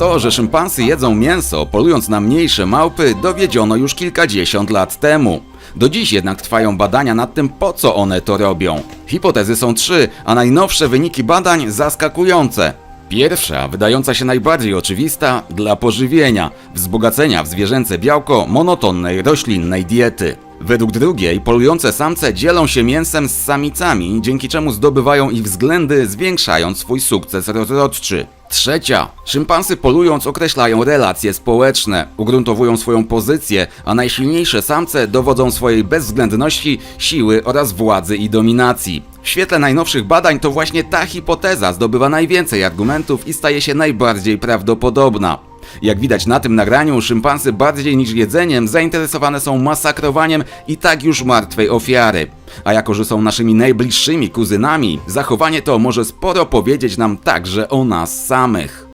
To, że szympansy jedzą mięso, polując na mniejsze małpy, dowiedziono już kilkadziesiąt lat temu. Do dziś jednak trwają badania nad tym, po co one to robią. Hipotezy są trzy, a najnowsze wyniki badań zaskakujące. Pierwsza, wydająca się najbardziej oczywista, dla pożywienia, wzbogacenia w zwierzęce białko monotonnej roślinnej diety. Według drugiej, polujące samce dzielą się mięsem z samicami, dzięki czemu zdobywają ich względy, zwiększając swój sukces rozrodczy. Trzecia. Szympansy polując określają relacje społeczne, ugruntowują swoją pozycję, a najsilniejsze samce dowodzą swojej bezwzględności, siły oraz władzy i dominacji. W świetle najnowszych badań to właśnie ta hipoteza zdobywa najwięcej argumentów i staje się najbardziej prawdopodobna. Jak widać na tym nagraniu, szympansy bardziej niż jedzeniem zainteresowane są masakrowaniem i tak już martwej ofiary. A jako, że są naszymi najbliższymi kuzynami, zachowanie to może sporo powiedzieć nam także o nas samych.